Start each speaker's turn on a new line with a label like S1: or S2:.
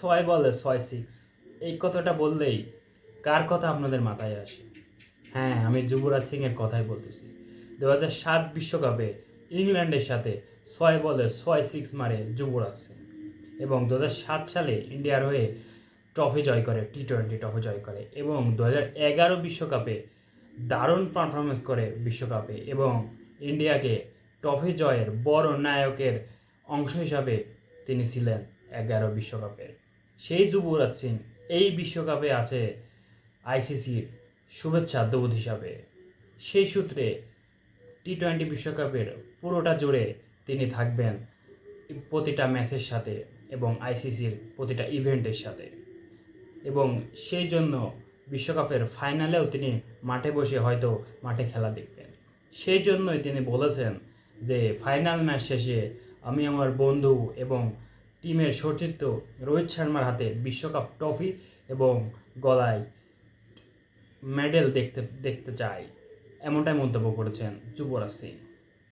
S1: ছয় বলে, ছয় সিক্স এই কথাটা বললেই কার কথা আপনাদের মাথায় আসে? হ্যাঁ আমি যুবরাজ সিংয়ের কথাই বলতেছি। দু হাজার সাত বিশ্বকাপে ইংল্যান্ডের সাথে ছয় বলে, ছয় সিক্স মারে যুবরাজ সিং। এবং দু সাত সালে ইন্ডিয়ার হয়ে ট্রফি জয় করে টি টোয়েন্টি ট্রফি জয় করে। এবং দু হাজার এগারো বিশ্বকাপে দারুণ পারফরমেন্স করে বিশ্বকাপে। এবং ইন্ডিয়াকে ট্রফি জয়ের বড় নায়কের অংশ হিসাবে তিনি ছিলেন এগারো বিশ্বকাপের। সেই যুবরাজ সিং এই বিশ্বকাপে আছে আইসিসির শুভেচ্ছা দূত হিসাবে। সেই সূত্রে টি টোয়েন্টি বিশ্বকাপের পুরোটা জুড়ে তিনি থাকবেন প্রতিটা ম্যাচের সাথে এবং আইসিসির প্রতিটা ইভেন্টের সাথে। এবং সেই জন্য বিশ্বকাপের ফাইনালেও তিনি মাঠে বসে হয়তো মাঠে খেলা দেখবেন। সেই জন্যই তিনি বলেছেন যে, ফাইনাল ম্যাচ শেষে আমি আমার বন্ধু এবং টিমের সতীর্থ রোহিত শর্মার হাতে বিশ্বকাপ ট্রফি এবং গলায় মেডেল দেখতে দেখতে চাই এমনটাই মন্তব্য করেছেন যুবরাজ সিং।